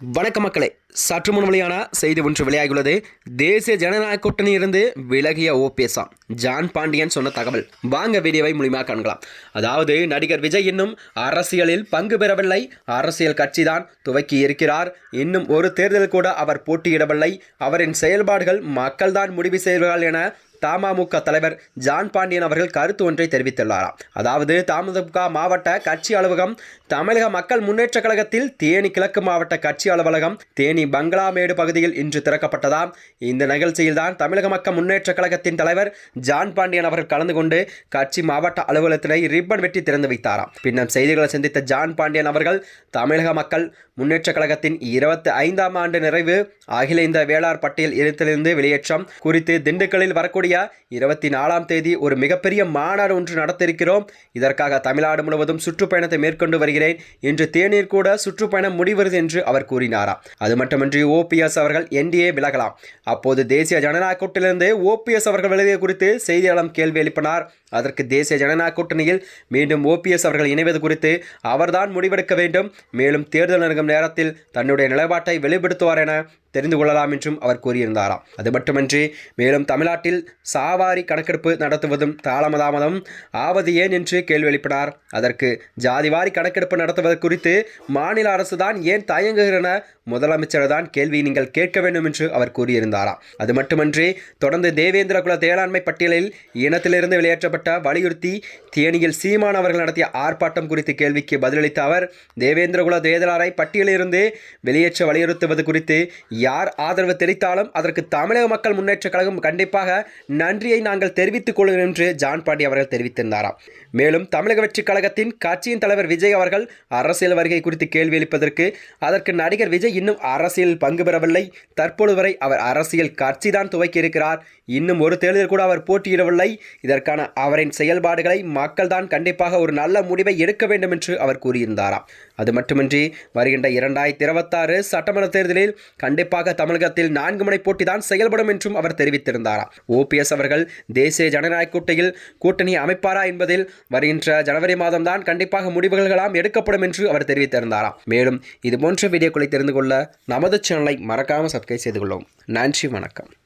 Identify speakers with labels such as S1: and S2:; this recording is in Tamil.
S1: வணக்க மக்களே சற்று முன் வழியான செய்தி ஒன்று வெளியாகியுள்ளது. தேசிய ஜனநாயக கூட்டணியிலிருந்து விலகிய ஓபிஎஸ்ஆ ஜான் பாண்டியன் சொன்ன தகவல். வாங்க வீடியோவை மூலியமாக காணலாம் அதாவது நடிகர் விஜய் இன்னும் அரசியலில் பங்கு பெறவில்லை. அரசியல் கட்சிதான் துவக்கி இருக்கிறார். இன்னும் ஒரு தேர்தல் கூட அவர் போட்டியிடவில்லை. அவரின் செயல்பாடுகள் மக்கள்தான் முடிவு செய்வார்கள் என தமாமுக தலைவர் ஜான் பாண்டியன் அவர்கள் கருத்து ஒன்றை தெரிவித்துள்ளாராம். அதாவது தமுக மாவட்ட கட்சி அலுவலகம் தமிழக மக்கள் முன்னேற்ற கழகத்தில் தேனி கிழக்கு மாவட்ட கட்சி அலுவலகம் தேனி பங்களாமேடு பகுதியில் இன்று திறக்கப்பட்டதாம். இந்த நிகழ்ச்சியில் தான் தமிழக மக்கள் முன்னேற்ற கழகத்தின் தலைவர் ஜான் பாண்டியன் அவர்கள் கலந்து கொண்டு கட்சி மாவட்ட அலுவலகத்தினை ரிப்பன் வெட்டி திறந்து வைத்தாராம். பின்னர் செய்திகளை சந்தித்த ஜான் பாண்டியன் அவர்கள் தமிழக மக்கள் முன்னேற்ற கழகத்தின் இருபத்தி ஐந்தாம் ஆண்டு நிறைவு அகில இந்த வேளார் பட்டியல் இருத்திலிருந்து வெளியேற்றம் குறித்து திண்டுக்கல்லில் வரக்கூடிய இருபத்தி நாலாம் தேதி ஒரு மிகப்பெரிய மாநாடு ஒன்று நடத்திருக்கிறோம். இதற்காக தமிழ்நாடு முழுவதும் சுற்றுப்பயணத்தை மேற்கொண்டு வருகிறேன். இன்று தேநீர் கூட சுற்றுப்பயணம் முடிவருது என்று அவர் கூறினாராம் அது மட்டுமின்றி ஓபிஎஸ் அவர்கள் என்டிஏ விலகலாம். அப்போது தேசிய ஜனநாயக கூட்டிலிருந்து ஓபிஎஸ் அவர்கள் விலகிய குறித்து செய்தியாளர் கேள்வி எழுப்பினார். அதற்கு தேசிய ஜனநாயக கூட்டணியில் மீண்டும் ஓபிஎஸ் அவர்கள் இணைவது குறித்து அவர்தான் முடிவெடுக்க வேண்டும். மேலும் தேர்தல் நெருங்கும் நேரத்தில் தன்னுடைய நிலைப்பாட்டை வெளிப்படுத்துவார் என தெரிந்து கொள்ளலாம் என்றும் அவர் கூறியிருந்தாராம். அது மட்டுமன்றி மேலும் தமிழ்நாட்டில் சாவாரி கணக்கெடுப்பு நடத்துவதும் தாளமதாமதம் ஆவது ஏன் என்று கேள்வி எழுப்பினார். அதற்கு ஜாதிவாரி கணக்கெடுப்பு நடத்துவது குறித்து மாநில அரசு தான் ஏன் தயங்குகிறன முதலமைச்சர் தான் கேள்வி நீங்கள் கேட்க வேண்டும் என்று அவர் கூறியிருந்தாராம். அது மட்டுமன்றி தொடர்ந்து தேவேந்திர குல தேளாண்மை பட்டியலில் இனத்திலிருந்து வெளியேற்றப்பட்ட வலியுறுத்தி தேனியில் சீமான் அவர்கள் நடத்திய ஆர்ப்பாட்டம் குறித்து கேள்விக்கு பதிலளித்த அவர் தேவேந்திர குல தேதலாரை பட்டியலிலிருந்து வெளியேற்ற வலியுறுத்துவது குறித்து யார் ஆதரவு தெரிவித்தாலும் அதற்கு தமிழக மக்கள் முன்னேற்ற கழகம் கண்டிப்பாக நன்றியை நாங்கள் தெரிவித்துக் கொள்கிறோம் என்று ஜான் பாண்டி அவர்கள் தெரிவித்திருந்தாராம். மேலும் தமிழக வெற்றிக் கழகத்தின் கட்சியின் தலைவர் விஜய் அவர்கள் அரசியல் வருகை குறித்து கேள்வி எழுப்பதற்கு அதற்கு நடிகர் விஜய் இன்னும் அரசியலில் பங்கு பெறவில்லை. தற்பொழுது வரை அவர் அரசியல் கட்சி தான் துவக்கி இருக்கிறார். இன்னும் ஒரு தேர்தல் கூட அவர் போட்டியிடவில்லை. இதற்கான அவரின் செயல்பாடுகளை மக்கள் தான் கண்டிப்பாக ஒரு நல்ல முடிவை எடுக்க வேண்டும் என்று அவர் கூறியிருந்தாராம். அது மட்டுமின்றி வருகின்ற இரண்டாயிரத்தி இருபத்தாறு சட்டமன்ற தேர்தலில் கண்டிப்பாக தமிழகத்தில் நான்கு முனை போட்டி தான் செயல்படும் என்றும் அவர் தெரிவித்திருந்தாராம் ஓபிஎஸ் அவர்கள் தேசிய ஜனநாயக கூட்டையில் கூட்டணி அமைப்பாரா என்பதில் வருகின்ற ஜனவரி மாதம்தான் கண்டிப்பாக முடிவுகளாம் எடுக்கப்படும் என்று அவர் தெரிவித்திருந்தாராம் மேலும் இது போன்ற வீடியோக்களை தெரிந்து கொள்ள நமது சேனலை மறக்காமல் சப்ஸ்கிரைப் செய்து கொள்ளும் நன்றி வணக்கம்.